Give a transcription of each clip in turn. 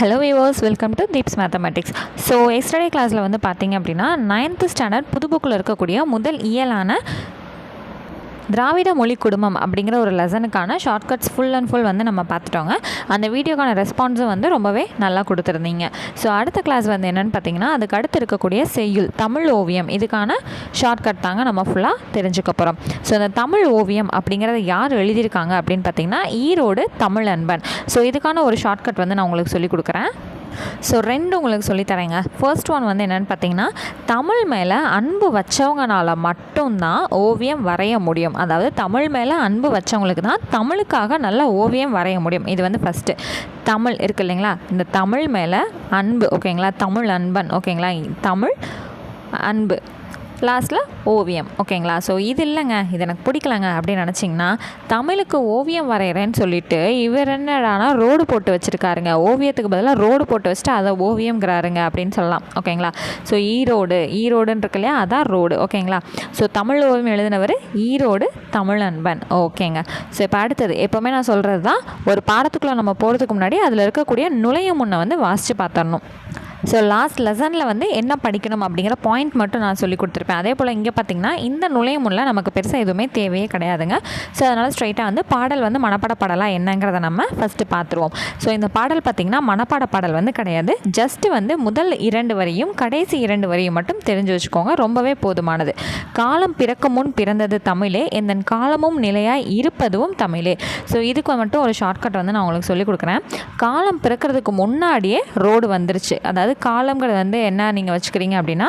Hello viewers welcome to Deeps mathematics so yesterday கிளாஸில் வந்து பார்த்தீங்க அப்படின்னா நைன்த்து ஸ்டாண்டர்ட் புது புக்கில் இருக்கக்கூடிய முதல் இயலான திராவிட மொழி குடும்பம் அப்படிங்கிற ஒரு லெசனுக்கான ஷார்ட்கட்ஸ் ஃபுல் அண்ட் ஃபுல் வந்து நம்ம பார்த்துட்டோங்க. அந்த வீடியோக்கான ரெஸ்பான்ஸும் வந்து ரொம்பவே நல்லா கொடுத்துருந்தீங்க. ஸோ அடுத்த கிளாஸ் வந்து என்னென்னு பார்த்தீங்கன்னா அதுக்கு அடுத்து இருக்கக்கூடிய செய்யுள் தமிழ் ஓவியம். இதுக்கான ஷார்ட்கட் தாங்க நம்ம ஃபுல்லாக தெரிஞ்சுக்க போகிறோம் ஸோ இந்த தமிழ் ஓவியம் அப்படிங்கிறத யார் எழுதியிருக்காங்க அப்படின்னு பார்த்தீங்கன்னா ஈரோடு தமிழ் அன்பன் ஸோ இதுக்கான ஒரு ஷார்ட்கட் வந்து நான் உங்களுக்கு சொல்லிக் கொடுக்குறேன். ஸோ ரெண்டு உங்களுக்கு சொல்லித்தரேங்க. ஃபர்ஸ்ட் ஒன் வந்து என்னென்னு பார்த்தீங்கன்னா தமிழ் மேலே அன்பு வச்சவங்கனால மட்டும்தான் ஓவியம் வரைய முடியும். அதாவது தமிழ் மேலே அன்பு வச்சவங்களுக்கு தான் தமிழுக்காக நல்ல ஓவியம் வரைய முடியும். இது வந்து ஃபஸ்ட்டு தமிழ் இருக்கு இல்லைங்களா? இந்த தமிழ் மேலே அன்பு ஓகேங்களா தமிழ் அன்பன் ஓகேங்களா தமிழ் அன்பு. லாஸ்ட்டில் ஓவியம். ஓகேங்களா? ஸோ இது இல்லைங்க. இது எனக்கு பிடிக்கலங்க அப்படின்னு நினச்சிங்கன்னா தமிழுக்கு ஓவியம் வரைகிறேன்னு சொல்லிட்டு இவர் என்னடானா ரோடு போட்டு வச்சுருக்காருங்க. ஓவியத்துக்கு பதிலாக ரோடு போட்டு வச்சுட்டு அதை ஓவியங்கிறாருங்க அப்படின்னு சொல்லலாம். ஓகேங்களா? ஸோ ஈரோடு ஈரோடுன்னு இருக்கு இல்லையா? அதான் ரோடு. ஓகேங்களா? ஸோ தமிழ் ஓவியம் எழுதினவர் ஈரோடு தமிழ் அன்பன் ஓகேங்க. ஸோ இப்போ அடுத்தது. எப்போவுமே நான் சொல்கிறது தான் ஒரு பாடத்துக்குள்ளே நம்ம போகிறதுக்கு முன்னாடி அதில் இருக்கக்கூடிய நுழையும் முன்னை வந்து வாசித்து பார்த்துடணும். ஸோ லாஸ்ட் லெசனில் வந்து என்ன படிக்கணும் அப்படிங்கிற பாயிண்ட் மட்டும் நான் சொல்லி கொடுத்துருப்பேன். அதே போல் இங்கே பார்த்திங்கன்னா இந்த நுழையமுள்ள நமக்கு பெருசாக எதுவுமே தேவையே கிடையாதுங்க. ஸோ அதனால் ஸ்ட்ரைட்டாக வந்து பாடல் வந்து மனப்பாட பாடலாக என்னங்கிறத நம்ம ஃபஸ்ட்டு பார்த்துருவோம் ஸோ இந்த பாடல் பார்த்திங்கன்னா மனப்பாட பாடல் வந்து கிடையாது. ஜஸ்ட்டு வந்து முதல் இரண்டு வரையும் கடைசி இரண்டு வரையும் மட்டும் தெரிஞ்சு வச்சுக்கோங்க. ரொம்பவே போதுமானது. காலம் பிறக்கும் முன் பிறந்தது தமிழே எந்தன் காலமும் நிலையாக இருப்பதும் தமிழே. ஸோ இதுக்கு மட்டும் ஒரு ஷார்ட்கட் வந்து நான் உங்களுக்கு சொல்லிக் கொடுக்குறேன். காலம் பிறக்கிறதுக்கு முன்னாடியே ரோடு வந்துருச்சு. அதாவது அதாவது காலம்ங்கிறது வந்து என்ன நீங்கள் வச்சுக்கிறீங்க அப்படின்னா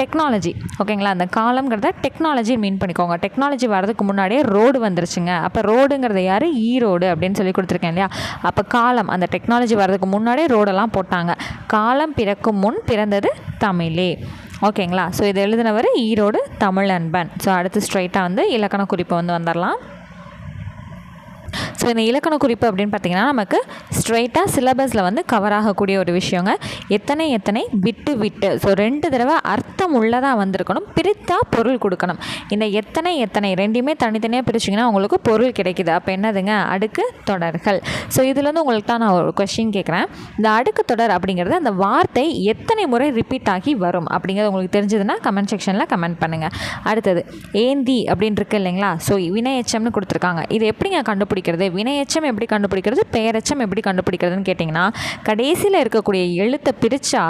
டெக்னாலஜி ஓகேங்களா? அந்த காலம்ங்கிறத டெக்னாலஜி மீன் பண்ணிக்கோங்க. டெக்னாலஜி வரதுக்கு முன்னாடியே ரோடு வந்துருச்சுங்க. அப்போ ரோடுங்கிறது யார்? ஈரோடு அப்படின்னு சொல்லி கொடுத்துருக்கேன் இல்லையா? அப்போ காலம் அந்த டெக்னாலஜி வரதுக்கு முன்னாடியே ரோடெல்லாம் போட்டாங்க. காலம் பிறக்கும் முன் பிறந்தது தமிழே. ஓகேங்களா? ஸோ இது எழுதினவர் ஈரோடு தமிழ் அன்பன். ஸோ அடுத்து ஸ்ட்ரைட்டாக வந்து இலக்கண குறிப்பு வந்து வந்துடலாம் ஸோ இந்த இலக்கண குறிப்பு அப்படின்னு பார்த்தீங்கன்னா நமக்கு ஸ்ட்ரெயிட்டாக சிலபஸில் வந்து கவர் ஆகக்கூடிய ஒரு விஷயங்க. எத்தனை எத்தனை? விட்டு விட்டு. ஸோ ரெண்டு தடவை அர்த்தம் உள்ளதாக வந்திருக்கணும். பிரித்தா பொருள் கொடுக்கணும். இந்த எத்தனை எத்தனை ரெண்டுமே தனித்தனியாக பிரிச்சிங்கன்னா உங்களுக்கு பொருள் கிடைக்குது. அப்போ என்னதுங்க? அடுக்கு தொடர்கள். ஸோ இதுலேருந்து உங்களுக்கு தான் நான் ஒரு கொஷின் கேட்குறேன். இந்த அடுக்கு தொடர் அப்படிங்கிறது அந்த வார்த்தை எத்தனை முறை ரிப்பீட் ஆகி வரும்? அப்படிங்கிறது உங்களுக்கு தெரிஞ்சதுன்னா கமெண்ட் செக்ஷனில் கமெண்ட் பண்ணுங்கள் அடுத்தது ஏந்தி அப்படின்னு இருக்கு இல்லைங்களா? ஸோ வினையச்சம்னு கொடுத்துருக்காங்க. இது எப்படிங்க கண்டுபிடிக்கிறது? வினையச்சம் எப்படி கண்டுபிடிக்கிறது பெயரச்சம் எப்படி கண்டுபிடிக்கிறதுன்னு கேட்டிங்கன்னா கடைசியில் இருக்கக்கூடிய எழுத்தை பிரித்தா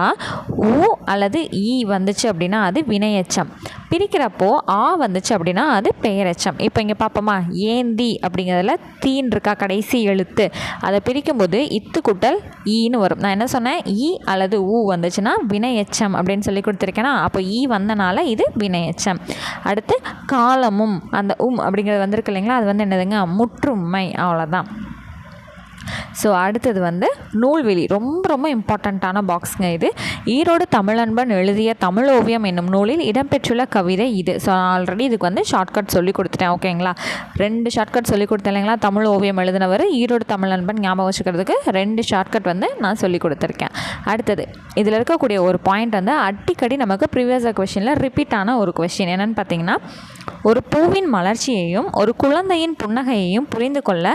ஊ அல்லது ஈ வந்துச்சு அப்படின்னா அது வினையச்சம். பிரிக்கிறப்போ ஆ வந்துச்சு அப்படின்னா அது பெயரச்சம் இப்போ இங்கே பார்ப்போமா ஏந்தி அப்படிங்கிறதுல தீன் இருக்கா கடைசி எழுத்து. அதை பிரிக்கும்போது இத்து குட்டல் ஈன்னு வரும். நான் என்ன சொன்னேன்? ஈ அல்லது ஊ வந்துச்சுன்னா வினையச்சம் அப்படின்னு சொல்லி கொடுத்துருக்கேன்னா அப்போ ஈ வந்தனால இது வினையச்சம். அடுத்து காலமும் அந்த உம் அப்படிங்கிறது வந்திருக்கு இல்லைங்களா அது வந்து என்னதுங்க? முற்றுமை அவ்வளோதான். ஸோ அடுத்தது வந்து நூல்வெளி. ரொம்ப ரொம்ப இம்பார்ட்டண்ட்டான பாக்ஸுங்க இது. ஈரோடு தமிழன்பன் எழுதிய தமிழ் ஓவியம் என்னும் நூலில் இடம்பெற்றுள்ள கவிதை இது. ஸோ ஆல்ரெடி இதுக்கு வந்து ஷார்ட்கட் சொல்லி கொடுத்துட்டேன் ஓகேங்களா ரெண்டு ஷார்ட்கட் சொல்லி கொடுத்தேன் இல்லைங்களா? தமிழ் ஓவியம் எழுதினவர் ஈரோடு தமிழன்பன் ஞாபகம் வச்சுக்கிறதுக்கு ரெண்டு ஷார்ட்கட் வந்து நான் சொல்லி கொடுத்துருக்கேன். அடுத்தது இதில் இருக்கக்கூடிய ஒரு பாயிண்ட் வந்து அடிக்கடி நமக்கு ப்ரீவியஸ் கொஷினில் ரிப்பீட் ஆன ஒரு கொஷின் என்னென்னு பார்த்தீங்கன்னா ஒரு பூவின் மலர்ச்சியையும் ஒரு குழந்தையின் புன்னகையையும் புரிந்து கொள்ள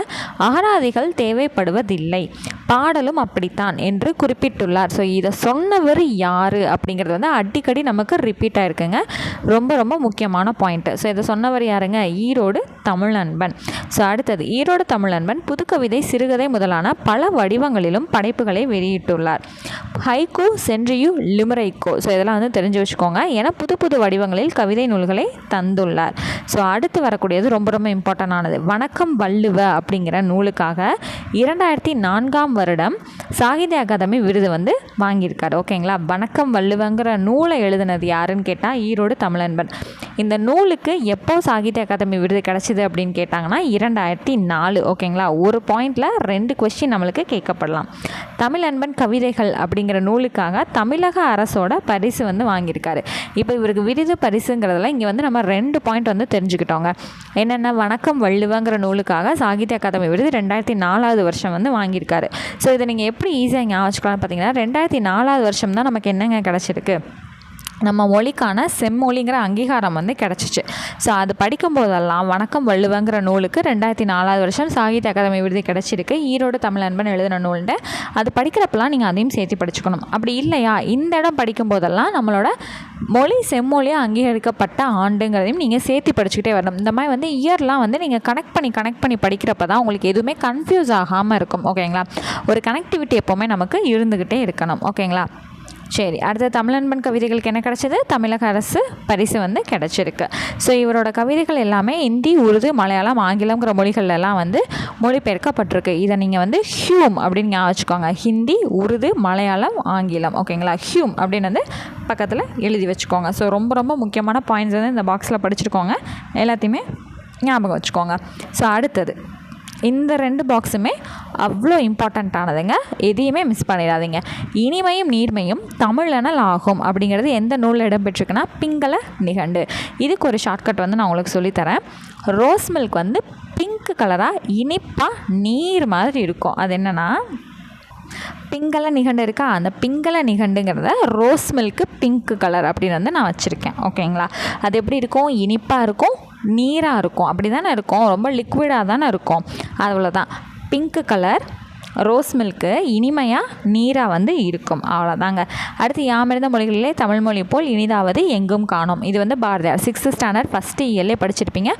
அகராதிகள் தேவைப்படுவது தேவைப்படுவதில்லை பாடலும் அப்படித்தான் என்று குறிப்பிட்டுள்ளார். ஸோ இதை சொன்னவர் யார் அப்படிங்கிறது வந்து அடிக்கடி நமக்கு ரிப்பீட் ஆகிருக்குங்க ரொம்ப ரொம்ப முக்கியமான பாயிண்ட்டு ஸோ இதை சொன்னவர் யாருங்க? ஈரோடு தமிழ் நண்பன் ஸோ அடுத்தது ஈரோடு தமிழ் நண்பன் புதுக்கவிதை சிறுகதை முதலான பல வடிவங்களிலும் படைப்புகளை வெளியிட்டுள்ளார். ஹைகோ சென்றியு லிமரைக்கோ. ஸோ இதெல்லாம் வந்து தெரிஞ்சு வச்சுக்கோங்க. ஏன்னா புது புது வடிவங்களில் கவிதை நூல்களை தந்துள்ளார். ஸோ அடுத்து வரக்கூடியது ரொம்ப ரொம்ப இம்பார்ட்டண்டானது வணக்கம் வள்ளுவ அப்படிங்கிற நூலுக்காக இரண்டாயிரத்தி நான்காம் வருடம் சாகித்ய அகாதமி விருது வந்து வாங்கியிருக்காரு. ஓகேங்களா? வணக்கம் வள்ளுவங்கிற நூலை எழுதினது யாருன்னு கேட்டால் ஈரோடு தமிழன்பன். இந்த நூலுக்கு எப்போ சாகித்ய அகாதமி விருது கிடச்சிது அப்படின்னு கேட்டாங்கன்னா இரண்டாயிரத்தி நாலு. ஓகேங்களா? ஒரு பாயிண்டில் ரெண்டு கொஸ்டின் நம்மளுக்கு கேட்கப்படலாம். தமிழ் அன்பன் கவிதைகள் அப்படிங்கிற நூலுக்காக தமிழக அரசோட பரிசு வந்து வாங்கியிருக்காரு. இப்போ இவருக்கு விருது பரிசுங்கிறதெல்லாம் இங்கே வந்து நம்ம ரெண்டு பாயிண்ட் வந்து தெரிஞ்சுக்கிட்டோங்க. என்னென்ன வணக்கம் வள்ளுவங்கிற நூலுக்காக சாகித்ய அகாதமி விருது ரெண்டாயிரத்தி நாலாவது வருஷம் வந்து வாங்கியிருக்காரு. ஸோ இதை நீங்கள் எப்படி ஈஸியாக ஞாபகம் வச்சுக்கலாம்னு பார்த்தீங்கன்னா ரெண்டாயிரத்தி நாலாவது வருஷம் தான் நமக்கு என்னங்க கிடச்சிருக்கு? நம்ம மொழிக்கான செம்மொழிங்கிற அங்கீகாரம் வந்து கிடச்சிச்சு. ஸோ அது படிக்கும்போதெல்லாம் வணக்கம் வள்ளுவங்கிற நூலுக்கு ரெண்டாயிரத்தி நாலாவது வருஷம் சாகித்ய அகாதமி விருது கிடச்சிருக்கு. ஈரோடு தமிழ் அன்பன் எழுதின நூல்ன்ட்டு அது படிக்கிறப்பெல்லாம் நீங்கள் அதையும் சேர்த்து படிச்சுக்கணும். அப்படி இல்லையா? இந்த இடம் படிக்கும் போதெல்லாம் நம்மளோட மொழி செம்மொழியாக அங்கீகரிக்கப்பட்ட ஆண்டுங்கிறதையும் நீங்கள் சேர்த்து படிச்சுக்கிட்டே வரணும். இந்த மாதிரி வந்து இயர்லாம் வந்து நீங்கள் கனெக்ட் பண்ணி கனெக்ட் பண்ணி படிக்கிறப்ப தான் உங்களுக்கு எதுவுமே கன்ஃபியூஸ் ஆகாமல் இருக்கும். ஓகேங்களா? ஒரு கனெக்டிவிட்டி எப்போவுமே நமக்கு இருந்துக்கிட்டே இருக்கணும். ஓகேங்களா? சரி அடுத்த தமிழன்பன் கவிதைகளுக்கு என்ன கிடச்சிது? தமிழக அரசு பரிசு வந்து கிடச்சிருக்கு. ஸோ இவரோட கவிதைகள் எல்லாமே இந்தி உருது மலையாளம் ஆங்கிலங்கிற மொழிகள்லாம் வந்து மொழிபெயர்க்கப்பட்டிருக்கு. இதை நீங்கள் வந்து ஹியூம் அப்படின்னு ஞாபகம் வச்சுக்கோங்க. ஹிந்தி உருது மலையாளம் ஆங்கிலம். ஓகேங்களா? ஹியூம் அப்படின்னு வந்து பக்கத்தில் எழுதி வச்சுக்கோங்க. ஸோ ரொம்ப ரொம்ப முக்கியமான பாயிண்ட்ஸ் வந்து இந்த பாக்ஸில் படிச்சிருக்கோங்க. எல்லாத்தையுமே ஞாபகம் வச்சுக்கோங்க. ஸோ அடுத்தது. இந்த ரெண்டு பாக்ஸுமே அவ்வளோ இம்பார்ட்டண்ட்டானதுங்க எதையுமே மிஸ் பண்ணிடாதீங்க. இனிமையும் நீர்மையும் தமிழனல் ஆகும் அப்படிங்கிறது எந்த நூலில் இடம்பெற்றிருக்குன்னா பிங்கல நிகண்டு. இதுக்கு ஒரு ஷார்ட்கட் வந்து நான் உங்களுக்கு சொல்லித்தரேன். ரோஸ் மில்க் வந்து பிங்க் கலராக இனிப்பாக நீர் மாதிரி இருக்கும். அது என்னென்னா பிங்கல நிகண்டு இருக்கா? அந்த பிங்கல நிகண்டுங்கிறத ரோஸ் மில்க்கு பிங்க் கலர் அப்படின்னு வந்து நான் வச்சுருக்கேன். ஓகேங்களா அது எப்படி இருக்கும்? இனிப்பாக இருக்கும். நீராக இருக்கும். அப்படி தானே இருக்கும். ரொம்ப லிக்விடாக தானே இருக்கும். அவ்வளோதான் பிங்க் கலர் ரோஸ் மில்க்கு இனிமையாக நீராக வந்து இருக்கும். அவ்வளோதாங்க அடுத்து யாமிருந்த மொழிகளிலே தமிழ் மொழி போல் இனிதாவது எங்கும் காணும். இது வந்து பாரதியார். சிக்ஸ்த்து ஸ்டாண்டர்ட் ஃபஸ்ட்டு இயர்லேயே படிச்சிருப்பீங்க.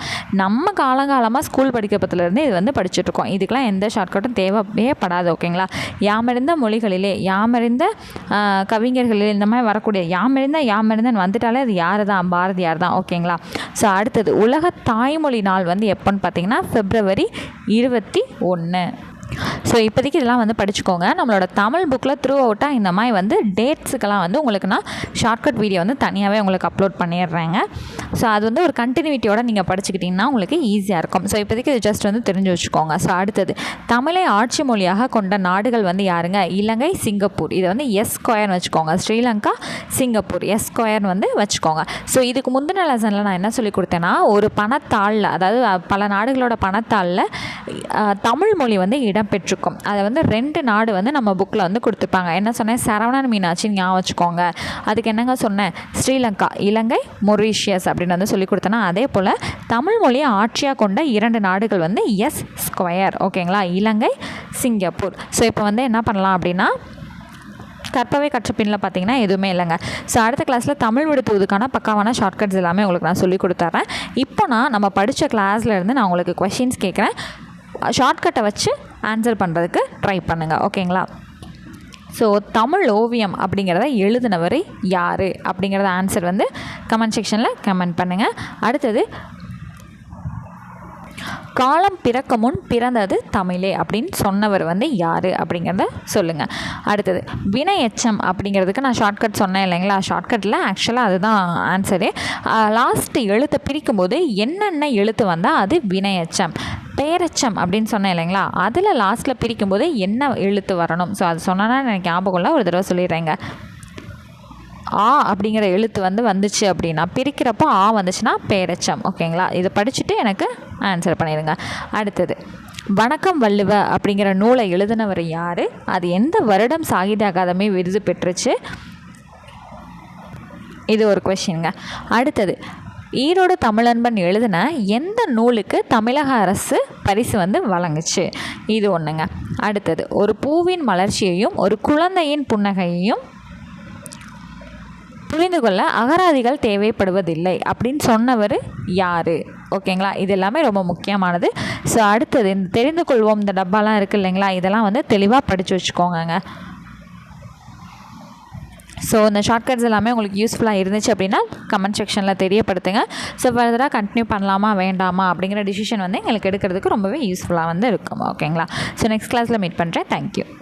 நம்ம காலங்காலமாக ஸ்கூல் படிக்கப்பத்துலேருந்து இது வந்து படிச்சுட்ருக்கோம். இதுக்கெலாம் எந்த ஷார்ட்கட்டும் தேவையே படாது ஓகேங்களா யாமறிந்த மொழிகளிலே யாமறிந்த கவிஞர்களிலே இந்த மாதிரி வரக்கூடிய யாமறிந்த யாமறிந்தன் வந்துட்டாலே அது யார் தான் பாரதியார் தான் ஓகேங்களா ஸோ அடுத்தது உலக தாய்மொழி நாள் வந்து எப்போன்னு பார்த்தீங்கன்னா பிப்ரவரி இருபத்தி ஒன்று ஸோ இப்போதைக்கு இதெல்லாம் வந்து படிச்சுக்கோங்க. நம்மளோட தமிழ் புக்கில் த்ரூ அவுட்டாக இந்த மாதிரி வந்து டேட்ஸுக்கெல்லாம் வந்து உங்களுக்கு நான் ஷார்ட்கட் வீடியோ வந்து தனியாகவே உங்களுக்கு அப்லோட் பண்ணிடுறேங்க. ஸோ அது வந்து ஒரு கண்டினியூட்டியோட நீங்கள் படிச்சுக்கிட்டிங்கன்னா உங்களுக்கு ஈஸியாக இருக்கும். ஸோ இப்போதைக்கு இது ஜஸ்ட் வந்து தெரிஞ்சு வச்சுக்கோங்க. ஸோ அடுத்தது தமிழை ஆட்சி மொழியாக கொண்ட நாடுகள் வந்து யாருங்க? இலங்கை சிங்கப்பூர். இதை வந்து எஸ் ஸ்கொயர்னு வச்சுக்கோங்க. ஸ்ரீலங்கா சிங்கப்பூர். எஸ் ஸ்கொயர்னு வந்து வச்சுக்கோங்க. ஸோ இதுக்கு முந்தின லெசனில் நான் என்ன சொல்லி கொடுத்தேன்னா ஒரு பணத்தாளில் அதாவது பல நாடுகளோட பணத்தாளில் தமிழ் மொழி வந்து இடம்பெற்றிருக்கும் அதை வந்து ரெண்டு நாடு வந்து நம்ம புக்கில் வந்து கொடுத்துருப்பாங்க என்ன சொன்னேன்? சரவணன் மீனாட்சி ஞாபகம் வச்சுக்கோங்க. அதுக்கு என்னங்க சொன்னேன்? ஸ்ரீலங்கா இலங்கை மொரீஷியஸ் அப்படின்னு வந்து சொல்லி கொடுத்தேன்னா அதே போல் தமிழ் மொழியை ஆட்சியாக கொண்ட இரண்டு நாடுகள் வந்து எஸ் ஸ்கொயர் ஓகேங்களா இலங்கை சிங்கப்பூர். ஸோ இப்போ வந்து என்ன பண்ணலாம் அப்படின்னா கற்பவை கற்றப்பின்னில் பார்த்தீங்கன்னா எதுவுமே இல்லைங்க. ஸோ அடுத்த கிளாஸில் தமிழ் விடுத்துவதுக்கான பக்காவான ஷார்ட்கட்ஸ் எல்லாமே உங்களுக்கு நான் சொல்லி கொடுத்துறேன். இப்போ நான் நம்ம படித்த கிளாஸில் இருந்து நான் உங்களுக்கு கொஷின்ஸ் கேட்குறேன். ஷார்ட்கட்டை வச்சு ஆன்சர் பண்ணுறதுக்கு ட்ரை பண்ணுங்கள் ஓகேங்களா ஸோ தமிழ் ஓவியம் அப்படிங்கிறத எழுதினவர் யார்? அப்படிங்கிறத ஆன்சர் வந்து கமெண்ட் செக்ஷனில் கமெண்ட் பண்ணுங்கள் அடுத்தது காலம் பிறக்க முன் பிறந்தது தமிழே அப்படின்னு சொன்னவர் வந்து யார்? அப்படிங்கிறத சொல்லுங்கள் அடுத்தது வினையச்சம் அப்படிங்கிறதுக்கு நான் ஷார்ட்கட் சொன்னேன் இல்லைங்களா? ஷார்ட்கட்டில் ஆக்சுவலாக அதுதான் ஆன்சரு லாஸ்ட்டு எழுத்தை பிரிக்கும்போது என்னென்ன எழுத்து வந்தால் அது வினையச்சம்? பேரச்சம் அப்படின்னு சொன்னேன் இல்லைங்களா? அதில் லாஸ்ட்டில் பிரிக்கும்போது என்ன எழுத்து வரணும்? ஸோ அது சொன்னால் எனக்கு ஞாபகம் இல்லை. ஒரு தடவை சொல்லிடுறேங்க. ஆ அப்படிங்கிற எழுத்து வந்து வந்துச்சு அப்படின்னா பிரிக்கிறப்போ ஆ வந்துச்சுன்னா பேரச்சம். ஓகேங்களா? இதை படிச்சுட்டு எனக்கு ஆன்சர் பண்ணிடுங்க. அடுத்தது வணக்கம் வள்ளுவ அப்படிங்கிற நூலை எழுதினவர் யார்? அது எந்த வருடம் சாகித்ய அகாதமி விருது பெற்றுச்சு? இது ஒரு கொஷினுங்க அடுத்தது ஈரோடு தமிழன்பன் எழுதின எந்த நூலுக்கு தமிழக அரசு பரிசு வந்து வழங்குச்சு? இது ஒன்றுங்க அடுத்தது ஒரு பூவின் மலர்ச்சியையும் ஒரு குழந்தையின் புன்னகையையும் புரிந்து கொள்ள அகராதிகள் தேவைப்படுவதில்லை அப்படின்னு சொன்னவர் யார்? ஓகேங்களா? இது எல்லாமே ரொம்ப முக்கியமானது. ஸோ அடுத்தது இந்த தெரிந்து கொள்வோம் இந்த டப்பாலாம் இருக்குது இல்லைங்களா? இதெல்லாம் வந்து தெளிவாக படித்து வச்சுக்கோங்க ஸோ இந்த ஷார்ட்கட்ஸ் எல்லாமே உங்களுக்கு யூஸ்ஃபுல்லாக இருந்துச்சு அப்படின்னா கமெண்ட் செக்ஷனில் தெரியப்படுத்துங்க. ஸோ ஃபர்தராக கண்டினியூ பண்ணலாமா வேண்டாமா அப்படிங்கிற டிசிஷன் வந்து எங்களுக்கு எடுக்கிறதுக்கு ரொம்பவே யூஸ்ஃபுல்லாக வந்து இருக்கும். ஓகேங்களா ஸோ நெக்ஸ்ட் கிளாஸில் மீட் பண்ணுறேன் தேங்க்யூ